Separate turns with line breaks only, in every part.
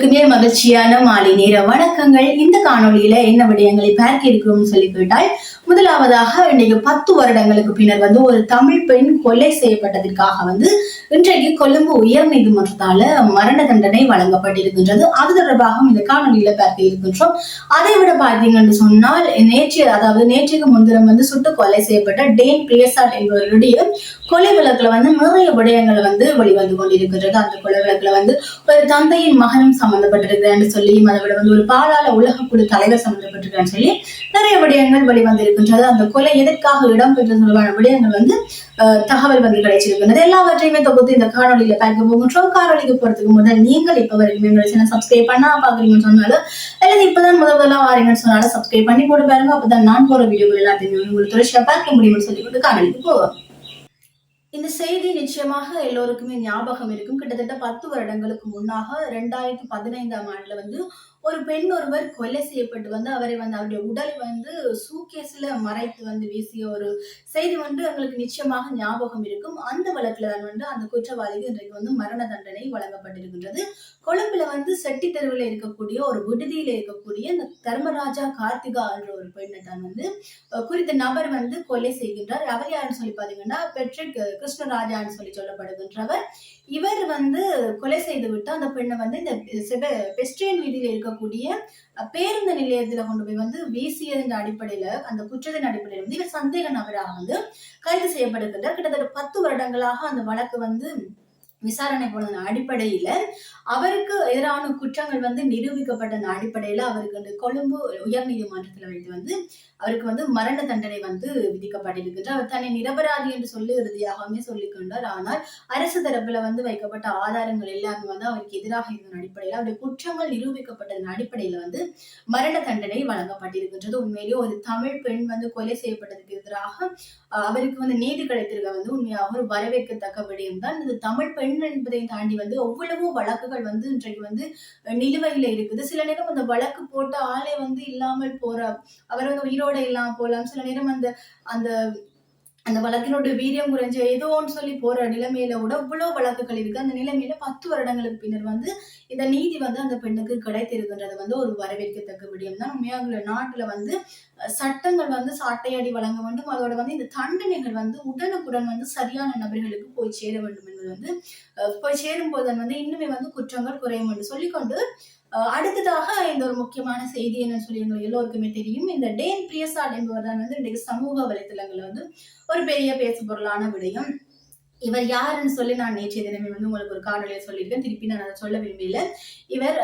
எல்லோருக்குமே மகிழ்ச்சியான மாலை நேர வணக்கங்கள். இந்த காணொலியில என்ன விடயங்களை பார்க்க இருக்கிறோம் சொல்லி கேட்டால் முதலாவதாக இன்னைக்கு பத்து வருடங்களுக்கு பின்னர் வந்து ஒரு தமிழ் பெண் கொலை செய்யப்பட்டதற்காக வந்து இன்றைக்கு கொழும்பு உயர் நீதிமன்றத்தால மரண தண்டனை வழங்கப்பட்டிருக்கின்றது. அது தொடர்பாக இந்த காணொலியில பார்க்க இருக்கின்றோம். அதை விட பார்த்தீங்கன்னு சொன்னால் நேற்று அதாவது நேற்றுக்கு முன்தினம் வந்து சுட்டு கொலை செய்யப்பட்ட டேன் பிரியசால் என்பவருடைய கொலை வழக்குல வந்து நிறைய விடயங்கள் வந்து வெளிவந்து கொண்டிருக்கின்றது. அந்த கொலை வழக்குல வந்து ஒரு தந்தையின் மகனும் சம்பந்தப்பட்டிருக்கிறான்னு சொல்லி அதை வந்து ஒரு பாதாள உலகக்குழு தலைவர் சம்பந்தப்பட்டிருக்கிறேன்னு சொல்லி நிறைய விடயங்கள் வெளிவந்திருக்கின்றது. அந்த கொலை எதற்காக இடம்பெற்ற தொடர்பான விடயங்கள் வந்து தகவல் வந்து கிடைச்சிருக்கின்றது. எல்லாவற்றையுமே தொகுத்து இந்த காணொலியில பார்க்க போகின்றோம். காணொலிக்கு போறதுக்கு முதல் நீங்கள் இப்ப வரைக்கும் எங்களை சேனல் சப்ஸ்கிரைப் பண்ணா பாக்குறீங்கன்னு சொன்னாலும் அல்லது இப்பதான் முதல் முதல்ல வாரீங்கன்னு சொன்னாலும் சப்ஸ்கிரைப் பண்ணி போட்டு பாருங்க. அப்பதான் நான் போற வீடியோகள் எல்லாத்தையுமே உங்களுக்கு தொடர்ச்சியா பார்க்க முடியும்னு சொல்லிவிட்டு காணொலிக்கு போவோம். இந்த செய்தி நிச்சயமாக எல்லோருக்குமே ஞாபகம் இருக்கும். கிட்டத்தட்ட பத்து வருடங்களுக்கு முன்னாக ரெண்டாயிரத்தி பதினைந்தாம் ஆண்டுல வந்து ஒரு பெண் ஒருவர் கொலை செய்யப்பட்டு வந்து அவரை வந்து அவருடைய உடல் வந்து சூக்கேஸ்ல மறைத்து வந்து வீசிய ஒரு செய்தி வந்து எங்களுக்கு நிச்சயமாக ஞாபகம் இருக்கும். அந்த வழக்குல தான் வந்து அந்த குற்றவாளிக்கு இன்றைக்கு வந்து மரண தண்டனை வழங்கப்பட்டிருக்கின்றது. கொழும்புல வந்து செட்டி தெருவில் இருக்கக்கூடிய ஒரு விடுதியில இருக்கக்கூடிய இந்த தர்மராஜா கார்த்திகா என்ற ஒரு பெண்ணை தான் வந்து குறித்த நபர் வந்து கொலை செய்கின்றார். அவர் யாருன்னு சொல்லி பாத்தீங்கன்னா பெட்ரிக் கிருஷ்ணராஜான்னு சொல்லி சொல்லப்படுகின்றவர். இவர் வந்து கொலை செய்து விட்டு அந்த பெண்ணை வந்து இந்த செவ- வீதியில் இருக்க இருக்கக்கூடிய பேருந்து நிலையத்துல கொண்டு போய் வந்து வீசியதின் அடிப்படையில அந்த குற்றத்தின் அடிப்படையில வந்து இவர் சந்தேக நபராக வந்து கைது செய்யப்படுகின்றார் கிட்டத்தட்ட பத்து வருடங்களாக அந்த வழக்கு வந்து விசாரணை போன அடிப்படையில அவருக்கு எதிரான குற்றங்கள் வந்து நிரூபிக்கப்பட்ட அடிப்படையில அவருக்கு அந்த கொழும்பு உயர்நீதிமன்றத்துல வைத்து வந்து அவருக்கு வந்து மரண தண்டனை வந்து விதிக்கப்பட்டிருக்கின்றார் அவர் தன்னை நிரபராதி என்று சொல்லி இறுதியாகவுமே சொல்லிக்கொண்டார். ஆனால் அரசு தரப்புல வந்து வைக்கப்பட்ட ஆதாரங்கள் எல்லாமே வந்து அவருக்கு எதிராக இருந்த அடிப்படையில் அவருடைய குற்றங்கள் நிரூபிக்கப்பட்டதன் அடிப்படையில வந்து மரண தண்டனை வழங்கப்பட்டிருக்கின்றது. உண்மையிலேயே ஒரு தமிழ் பெண் வந்து கொலை செய்யப்பட்டதுக்கு எதிராக அவருக்கு வந்து நீதி கிடைத்திருக்க வந்து உண்மையாக ஒரு வரவேற்கத்தக்க விடயம் தான். இது தமிழ் பெண் என்பதை தாண்டி வந்து எவ்வளவோ வழக்குகள் வந்து இன்றைக்கு வந்து நிலுவையில இருக்குது. சில நேரம் அந்த வழக்கு போட்ட ஆளே வந்து இல்லாமல் போற அவர் வந்து உயிரோடு இல்லாம போலாம். சில நேரம் அந்த அந்த அந்த வழக்கினோட வீரியம் குறைஞ்ச ஏதோ ஒன்று சொல்லி போற நிலைமையில கூட இவ்வளவு வழக்குகள் இருக்கு. அந்த நிலைமையில பத்து வருடங்களுக்கு பின்னர் வந்து இந்த நீதி வந்து அந்த பெண்ணுக்கு கிடைத்திருக்கின்றது வந்து ஒரு வரவேற்கத்தக்க விடயம் தான் உண்மையாக நாட்டுல வந்து சட்டங்கள் வந்து சாட்டையாடி வழங்க வேண்டும். அதோட வந்து இந்த தண்டனைகள் வந்து உடனுக்குடன் வந்து சரியான நபர்களுக்கு போய் சேர வேண்டும் என்பது வந்து போய் சேரும் போது வந்து இன்னுமே வந்து குற்றங்கள் குறையும் என்று சொல்லிக்கொண்டு அடுத்ததாக இந்த ஒரு முக்கியமான செய்தி என்னன்னு சொல்லி எங்களுக்கு எல்லோருக்குமே தெரியும். இந்த டேன் பிரியசாட் என்பவர் தான் வந்து இன்றைக்கு சமூக வலைத்தளங்கள் வந்து ஒரு பெரிய பேசு பொருளான விடயம். இவர் யாருன்னு சொல்லி நான் நேற்றைய தினமே வந்து உங்களுக்கு ஒரு காணொலியை சொல்லியிருக்கேன். திருப்பி நான் அதை சொல்ல விரும்பல. இவர்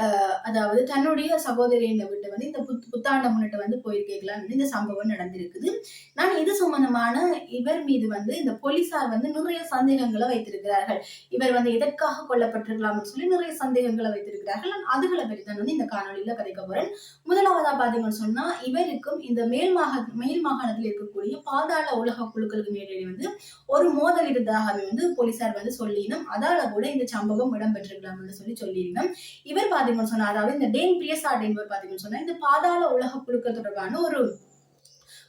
அதாவது தன்னுடைய சகோதரியை விட்டு வந்து இந்த புத் புத்தாண்டை முன்னிட்டு வந்து போயிருக்கலாம் இந்த சம்பவம் நடந்திருக்குது. நான் இது சம்பந்தமான இவர் மீது வந்து இந்த போலீசார் வந்து நிறைய சந்தேகங்களை வைத்திருக்கிறார்கள். இவர் வந்து எதற்காக கொல்லப்பட்டிருக்கலாம்னு சொல்லி நிறைய சந்தேகங்களை வைத்திருக்கிறார்கள். நான் அதுகளை பற்றி தான் வந்து இந்த காணொலியில கதைக்க போறேன். முதலாவதா பாத்தீங்கன்னு சொன்னா இவருக்கும் இந்த மேல் மாகா மேல் மாகாணத்தில் இருக்கக்கூடிய பாதாள உலக குழுக்களுக்கு இடையே வந்து ஒரு மோதல் இருந்ததாக வந்து போலீசார் வந்து சொல்லினோம் அதால கூட இந்த சம்பவம் இடம்பெற்றிருக்கலாம் சொல்லி சொல்லியிருந்தோம் இவர் பாத்தீங்கன்னு சொன்னா அதாவது இந்த டேன் பிரியசாட் என்பவர் பாத்தீங்கன்னு சொன்னா இந்த பாதாள உலக குழுக்கள் தொடர்பான ஒரு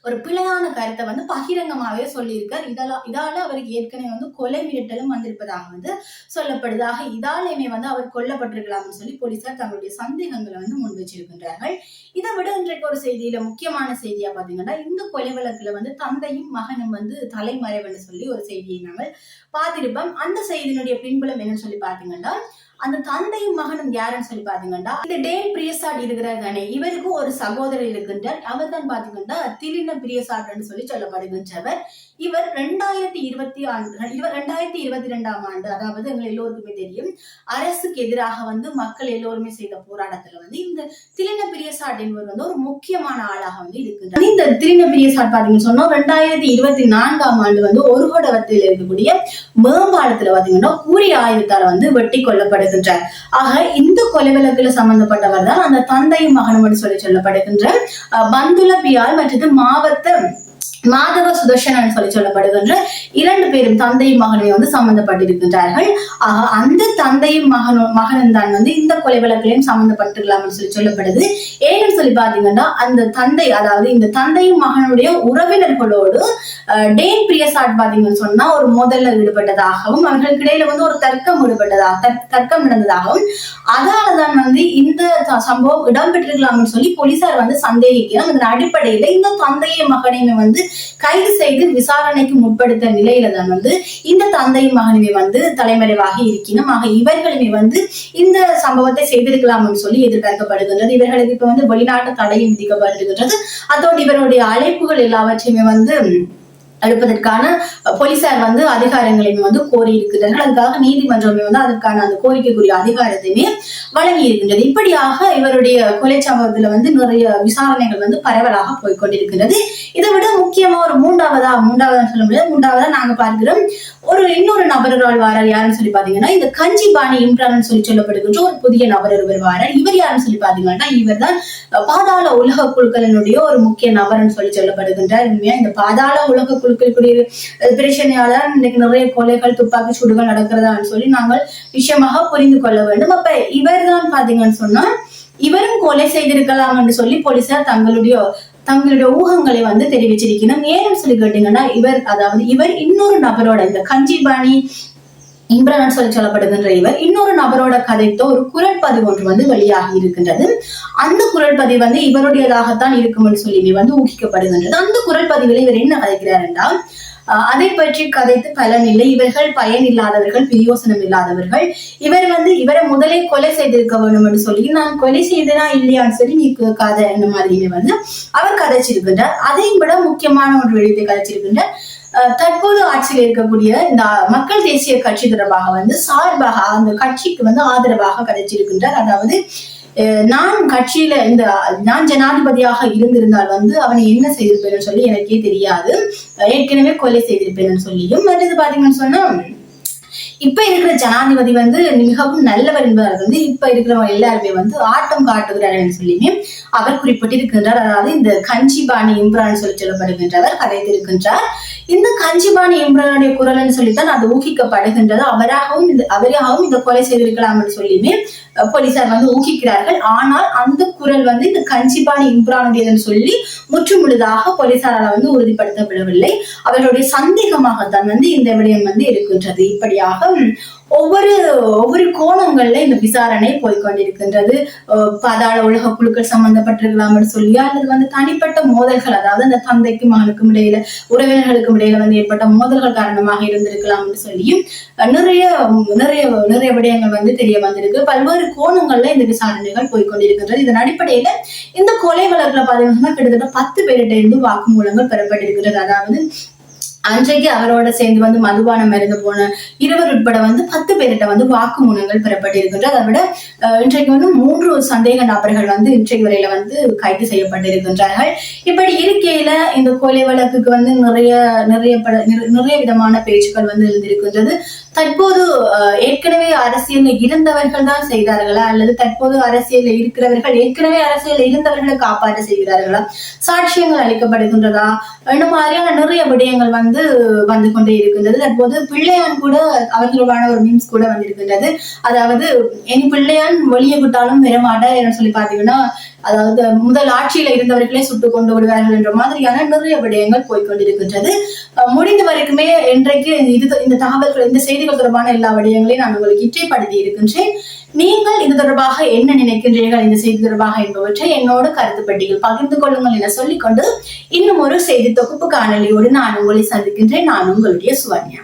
ஒரு பிழையான கருத்தை வந்து பகிரங்கமாகவே சொல்லியிருக்கார். இதெல்லாம் இதால அவருக்கு ஏற்கனவே வந்து கொலை மிரட்டலும் வந்திருப்பதாக வந்து சொல்லப்படுதாக இதாலேயுமே வந்து அவர் கொல்லப்பட்டிருக்கலாம்னு சொல்லி போலீசார் தங்களுடைய சந்தேகங்களை வந்து முன் வச்சிருக்கின்றார்கள். இதை விட இன்றைக்கு ஒரு செய்தியில முக்கியமான செய்தியா பாத்தீங்கன்னா இந்த கொலை வழக்குல வந்து தந்தையும் மகனும் வந்து தலைமறைவுன்னு சொல்லி ஒரு செய்தியை நாங்கள் பார்த்திருப்போம். அந்த செய்தியினுடைய பின்புலம் என்னன்னு சொல்லி பாத்தீங்கன்னா அந்த தந்தையும் மகனும் யாருன்னு சொல்லி பாத்தீங்கன்னா இந்த டேன் பிரியசாட் இருக்கிறார் தானே. இவருக்கு ஒரு சகோதரர் இருக்கின்றார். அவர் தான் பாத்தீங்கன்னா திலின பிரியசாட்னு சொல்லி சொல்லப்படுகின்றவர். இவர் ரெண்டாயிரத்தி இருபத்தி ஆண்டு இவர் ரெண்டாயிரத்தி இருபத்தி ரெண்டாம் ஆண்டு அதாவது எங்கள் எல்லோருக்குமே தெரியும் அரசுக்கு எதிராக வந்து மக்கள் எல்லோருமே செய்த போராட்டத்துல வந்து இந்த திலின பிரியசாட் என்பவர் வந்து ஒரு முக்கியமான ஆளாக வந்து இருக்கின்றார். இந்த திலின பிரியசாட் பாத்தீங்கன்னு சொன்னா ரெண்டாயிரத்தி இருபத்தி நான்காம் ஆண்டு வந்து ஒரு கோடவத்தில் இருக்கக்கூடிய மேம்பாலத்துல பாத்தீங்கன்னா கூறி ஆயுதத்தால வந்து வெட்டி கொல்லப்படுகின்றார் ஆக இந்த கொலை வழக்குல சம்பந்தப்பட்டவர் தான் அந்த தந்தையும் மகனும் என்று சொல்லி சொல்லப்படுகின்ற பந்துல பியால் மற்றது மாவட்ட மாதவ சுதர்ஷன் சொல்லி சொல்லப்படுகின்ற இரண்டு பேரும் தந்தையும் மகனுமே வந்து சம்பந்தப்பட்டிருக்கின்றார்கள். ஆக அந்த தந்தையும் மகனும் மகனும் தான் வந்து இந்த கொலை வழக்கிலையும் சம்பந்தப்பட்டிருக்கலாம்னு சொல்லி சொல்லப்படுது. ஏன்னு சொல்லி பாத்தீங்கன்னா அந்த தந்தை அதாவது இந்த தந்தையும் மகனுடைய உறவினர்களோடு டேன் பிரியசாட் பாத்தீங்கன்னு சொன்னா ஒரு முதல்ல ஈடுபட்டதாகவும் அவர்களுக்கு இடையில வந்து ஒரு தர்க்கம் ஈடுபட்டதாக தர்க்கம் நடந்ததாகவும் அதனாலதான் வந்து இந்த சம்பவம் இடம்பெற்றிருக்கலாம்னு சொல்லி போலீசார் வந்து சந்தேகிக்கிறோம் அதன் அடிப்படையில இந்த தந்தையும் மகனையுமே வந்து கைது செய்து விசாரணைக்கு முற்படுத்த நிலையில தான் வந்து இந்த தந்தையும் மகனுமே வந்து தலைமறைவாக இருக்கணும் ஆக இவர்களுமே வந்து இந்த சம்பவத்தை செய்திருக்கலாம்னு சொல்லி எதிர்பார்க்கப்படுகின்றது. இவர்களுக்கு இப்ப வந்து வெளிநாட்டு தடையும் விதிக்கப்படுகின்றது. அதோடு இவருடைய அழைப்புகள் எல்லாவற்றையுமே வந்து எடுப்பதற்கான போலீசார் வந்து அதிகாரங்களையும் வந்து கோரி இருக்கிறார்கள் அதுக்காக நீதிமன்றமே வந்து அதற்கான அந்த கோரிக்கைக்குரிய அதிகாரத்தையுமே வழங்கி இருக்கின்றது இப்படியாக இவருடைய கொலை சம்பவத்துல வந்து நிறைய விசாரணைகள் வந்து பரவலாக போய்கொண்டிருக்கிறது இதை விட முக்கியமா ஒரு மூன்றாவதா மூன்றாவதா சொல்ல முடியாது. மூன்றாவதா நாங்க பார்க்கிறோம். ஒரு இன்னொரு நபர்கள் வாரார் யாருன்னு சொல்லி பாத்தீங்கன்னா இந்த கஞ்சி பாணி இம்ரான் சொல்லி சொல்லப்படுகின்ற ஒரு புதிய நபர் ஒருவர் வாரார். இவர் யாருன்னு சொல்லி பாத்தீங்கன்னா இவர் தான் பாதாள உலக குழுக்களினுடைய ஒரு முக்கிய நபர்னு சொல்லி சொல்லப்படுகின்றார். உண்மையா இந்த பாதாள உலக குழுக்களுக்குரிய பிரச்சனையால இன்னைக்கு நிறைய கொலைகள் துப்பாக்கி சூடுகள் நடக்கிறதான்னு சொல்லி நாங்கள் விஷயமாக புரிந்து கொள்ள வேண்டும். அப்ப இவர் தான் பாத்தீங்கன்னு சொன்னா இவரும் கொலை செய்திருக்கலாம் என்று சொல்லி போலீசார் தங்களுடைய தங்களுடைய ஊகங்களை வந்து தெரிவிச்சிருக்கணும். ஏன்னு சொல்லி கேட்டீங்கன்னா இவர் அதாவது இவர் இன்னொரு நபரோட இந்த கஞ்சிபாணி இம்ரான் சொல்லி சொல்லப்படுகின்ற இவர் இன்னொரு நபரோட கதைத்த ஒரு குரல்பதிவு ஒன்று வந்து வெளியாகி இருக்கின்றது. அந்த குரல்பதிவு வந்து இவருடையதாகத்தான் இருக்கும்னு சொல்லி வந்து ஊகிக்கப்படுகின்றது. அந்த குரல் இவர் என்ன கதைக்கிறார் என்றால் அதை பற்றி கதைத்து பலன் இல்லை. இவர்கள் பயன் இல்லாதவர்கள் பிரியோசனம் இல்லாதவர்கள். இவர் வந்து இவரை முதலே கொலை செய்திருக்க வேண்டும் என்று சொல்லி நான் கொலை செய்தனா இல்லையான்னு சொல்லி நீ கதை இந்த மாதிரி வந்து அவர் கதைச்சிருக்கின்றார். அதையும் விட முக்கியமான ஒரு விடயத்தை கதைச்சிருக்கின்றார். தற்போது ஆட்சியில் இருக்கக்கூடிய இந்த மக்கள் தேசிய கட்சி தொடர்பாக வந்து சார்பாக அந்த கட்சிக்கு வந்து ஆதரவாக கதைச்சிருக்கின்றார். அதாவது நான் கட்சியில இந்த நான் ஜனாதிபதியாக இருந்திருந்தால் வந்து அவனை என்ன செய்திருப்பேன்னு சொல்லி எனக்கே தெரியாது. ஏற்கனவே கொலை செய்திருப்பேன்னு சொல்லியும் மற்றது பாத்தீங்கன்னு சொன்னா. இப்ப இருக்கிற ஜனாதிபதி வந்து மிகவும் நல்லவர் என்பவர். வந்து இப்ப இருக்கிறவங்க எல்லாருமே வந்து ஆட்டம் காட்டுகிறார் சொல்லியுமே அவர் குறிப்பிட்டிருக்கின்றார். அதாவது இந்த கஞ்சிபாணி இம்ரான் சொல்லி சொல்லப்படுகின்றவர் கதைத்திருக்கின்றார். இந்த கஞ்சிபாணி இம்ரானுடைய குரல்னு சொல்லித்தான் அது ஊகிக்கப்படுகின்றது. அவராகவும் இந்த அவராகவும் இந்த கொலை செய்திருக்கலாம் என்று சொல்லியுமே போலீசார் வந்து ஊகிக்கிறார்கள். ஆனால் அந்த குரல் வந்து இந்த கஞ்சிபாணி இம்ரானுடையதுன்னு சொல்லி முற்றுமுழுதாக போலீசாரால் வந்து உறுதிப்படுத்தப்படவில்லை. அவர்களுடைய சந்தேகமாகத்தான் வந்து இந்த விடயம் வந்து இருக்கின்றது. இப்படியாக ஒவ்வொரு ஒவ்வொரு கோணங்கள்ல இந்த விசாரணை போய்கொண்டிருக்கின்றது பாதாள உலக குழுக்கள் சம்பந்தப்பட்டிருக்கலாம்னு சொல்லியா? அல்லது வந்து தனிப்பட்ட மோதல்கள் அதாவது அந்த தந்தைக்கும் மகனுக்கும் இடையில உறவினர்களுக்கும் இடையில வந்து ஏற்பட்ட மோதல்கள் காரணமாக இருந்திருக்கலாம்னு சொல்லியும் நிறைய நிறைய நிறைய விடயங்கள் வந்து தெரிய வந்திருக்கு. பல்வேறு கோணங்கள்ல இந்த விசாரணைகள் போய்கொண்டிருக்கின்றது இதன் அடிப்படையில இந்த கொலை வழக்குல பாத்தீங்கன்னா கிட்டத்தட்ட பத்து பேரிட்ட இருந்து வாக்குமூலங்கள் பெறப்பட்டிருக்கிறது. அதாவது அன்றைக்கு அவரோட சேர்ந்து வந்து மதுபானம் இருந்து போன இருவர் உட்பட வந்து பத்து பேர்கிட்ட வந்து வாக்குமூலங்கள் பெறப்பட்டிருக்கின்றது. அதை விட இன்றைக்கு வந்து மூன்று சந்தேக நபர்கள் வந்து இன்றைக்கு வரையில வந்து கைது செய்யப்பட்டிருக்கின்றார்கள். இப்படி இருக்கையில இந்த கொலை வழக்குக்கு வந்து நிறைய நிறைய பட நிறைய விதமான பேச்சுக்கள் வந்து இருந்திருக்கின்றது தற்போது ஏற்கனவே அரசியல் இருந்தவர்கள் தான் செய்தார்களா? அல்லது தற்போது அரசியல் இருக்கிறவர்கள் ஏற்கனவே அரசியல் இருந்தவர்களை காப்பாற்ற செய்கிறார்களா? சாட்சியங்கள் அளிக்கப்படுகின்றதா? இந்த மாதிரியான நிறைய விடயங்கள் வந்து வந்து வந்து கொண்டே இருக்கின்றது. தற்போது பிள்ளையான் கூட அவர்களுக்கான ஒரு மீம்ஸ் கூட வந்திருக்கின்றது. அதாவது இனி பிள்ளையான் வெளியே விட்டாலும் பெறமாட்டார் என்று சொல்லி பாத்தீங்கன்னா அதாவது முதல் ஆட்சியில இருந்தவர்களே சுட்டுக் கொண்டு விடுவார்கள் என்ற மாதிரியான நிறைய விடயங்கள் போய்கொண்டிருக்கின்றது முடிந்த வரைக்குமே இன்றைக்கு இது இந்த தகவல்கள் இந்த செய்திகள் தொடர்பான எல்லா விடயங்களையும் நான் உங்களுக்கு இச்சைப்படுத்தி இருக்கின்றேன். நீங்கள் இது தொடர்பாக என்ன நினைக்கின்றீர்கள்? இந்த செய்தி தொடர்பாக என்பவற்றை என்னோடு கருத்து பட்டியல் பகிர்ந்து கொள்ளுங்கள் என சொல்லிக்கொண்டு இன்னும் ஒரு செய்தி தொகுப்பு காணொலியோடு நான் உங்களை சந்திக்கின்றேன். நான் உங்களுடைய சுவன்யா.